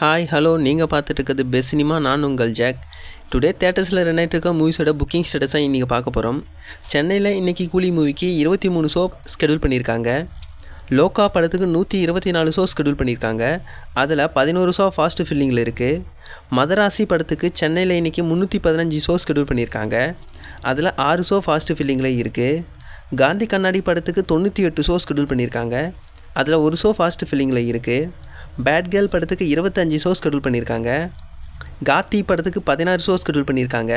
Hi hello நீங்கள் பார்த்துட்டு இருக்கிறது பெஸ்ட் சினிமா நான் உங்கள் ஜாக் டுடே தேட்டர்ஸில் ரன் ஆகிட்டு இருக்க மூவிஸோட புக்கிங் ஸ்டேட்டஸாக இன்றைக்கி பார்க்க போகிறோம் சென்னையில் இன்றைக்கி கூலி மூவிக்கு இருபத்தி மூணு ஷோ ஸ்கெடியூல் பண்ணியிருக்காங்க. லோக்கா படத்துக்கு நூற்றி இருபத்தி நாலு ஷோ ஸ்கெடியூல் பண்ணியிருக்காங்க. அதில் பதினோரு ஷோ ஃபாஸ்ட் ஃபில்லிங்கில் இருக்குது மதராசி படத்துக்கு சென்னையில் இன்றைக்கி முந்நூற்றி பதினஞ்சு ஷோ ஸ்கெடியூல் பண்ணியிருக்காங்க. அதில் ஆறு ஷோ ஃபாஸ்ட் ஃபில்லிங்கில் இருக்குது காந்தி கண்ணாடி படத்துக்கு தொண்ணூற்றி எட்டு ஷோ ஸ்கெடியூல் பண்ணியிருக்காங்க. அதில் ஒரு ஷோ ஃபாஸ்ட் ஃபில்லிங்கில் இருக்குது பேட் கேர்ள் படத்துக்கு இருபத்தஞ்சி ஷோ ஸ்கெடியூல் பண்ணியிருக்காங்க. காத்தி படத்துக்கு பதினாறு ஷோ ஸ்கெடியூல் பண்ணியிருக்காங்க.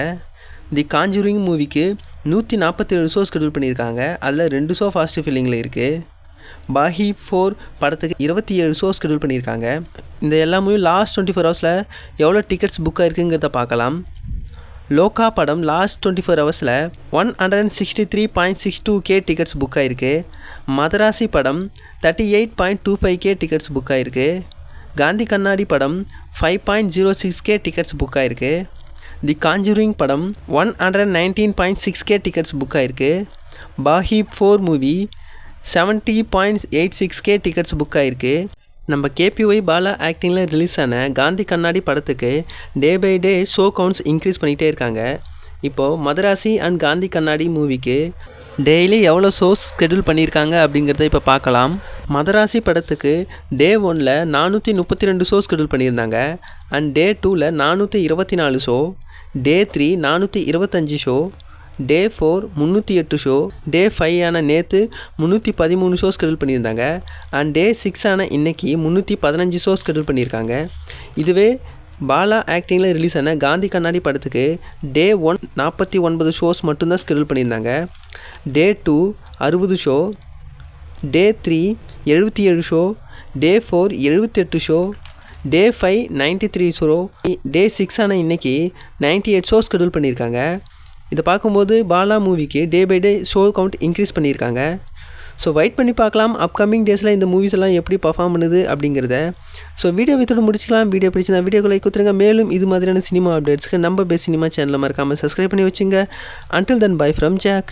தி காஞ்சூரிங் மூவிக்கு நூற்றி நாற்பத்தேழு ஷோ ஸ்கெடியூல் பண்ணியிருக்காங்க. அதில் ரெண்டு ஷோ ஃபாஸ்ட் ஃபில்லிங்கில் இருக்குது பாஹி ஃபோர் படத்துக்கு இருபத்தி ஏழு ஷோ ஸ்கெடியூல் பண்ணியிருக்காங்க. இந்த எல்லா மூவியும் லாஸ்ட் டுவெண்ட்டி ஃபோர் ஹவர்ஸில் எவ்வளோ டிக்கெட்ஸ் புக் ஆயிருக்குங்கிறத பார்க்கலாம். லோகா படம் லாஸ்ட் டுவெண்ட்டி ஃபோர் ஹவர்ஸில் one hundred and sixty three point six two K tickets book ஆயிருக்கு. மதராசி படம் thirty eight point two five K tickets book ஆயிருக்கு. காந்தி கண்ணாடி படம் five point zero six K tickets book ஆயிருக்கு. The Conjuring படம் one hundred nineteen point six K tickets book ஆயிருக்கு. Baaghi four movie seventy point eight six K tickets book ஆயிருக்கு. நம்ம KPY Bala ஆக்டிங்கில் release ஆன காந்தி கண்ணாடி படத்துக்கு day by day show counts increase பண்ணிகிட்டே இருக்காங்க. இப்போது மதராசி அண்ட் காந்தி கண்ணாடி மூவிக்கு டெய்லி எவ்வளோ ஷோஸ் ஸ்கெடியூல் பண்ணியிருக்காங்க அப்படிங்கிறத இப்போ பார்க்கலாம். மதராசி படத்துக்கு டே ஒனில் நானூற்றி முப்பத்தி ரெண்டு ஷோ ஸ்கெடியூல் பண்ணியிருந்தாங்க. அண்ட் டே டூவில் நானூற்றி இருபத்தி நாலு ஷோ டே த்ரீ நானூற்றி இருபத்தஞ்சி ஷோ டே ஃபோர் முந்நூற்றி எட்டு ஷோ டே ஃபைவ் ஆன நேற்று முந்நூற்றி பதிமூணு ஷோ ஸ்கெடியூல் பண்ணியிருந்தாங்க. அண்ட் டே சிக்ஸ் ஆன இன்னைக்கு முந்நூற்றி பதினஞ்சு ஷோ ஸ்கெடியூல் பண்ணியிருக்காங்க. இதுவே பாலா ஆக்டிங்கில் ரிலீஸ் ஆன காந்தி கண்ணாடி படத்துக்கு டே ஒன் நாற்பத்தி ஒன்பது ஷோஸ் மட்டும்தான் ஸ்கெடியூல் பண்ணியிருந்தாங்க. டே டூ அறுபது ஷோ டே த்ரீ எழுபத்தி ஏழு ஷோ டே ஃபோர் எழுபத்தெட்டு show day five ninety three show day சிக்ஸான இன்றைக்கி நைன்ட்டி எயிட் ஷோ ஸ்கெடியூல் பண்ணியிருக்காங்க. இதை பார்க்கும்போது பாலா மூவிக்கு day by day show count increase பண்ணியிருக்காங்க. ஸோ வெயிட் பண்ணி பார்க்கலாம். அப்கமிங் டேஸில் இந்த மூவிஸ் எல்லாம் எப்படி பர்ஃபார்ம் பண்ணுது அப்படிங்கிறத. ஸோ வீடியோ வித்தோடு முடிச்சுக்கலாம். வீடியோ பிடிச்சிருந்தா வீடியோக்குள்ளே கொடுத்துருங்க. மேலும் இது மாதிரியான சினிமா அப்டேட்ஸ்க்கு நம்ம பெஸ்ட் சினிமா சேனலில் மறக்காமல் சப்ஸ்கிரைப் பண்ணி வச்சுங்க. Until then bye from Jack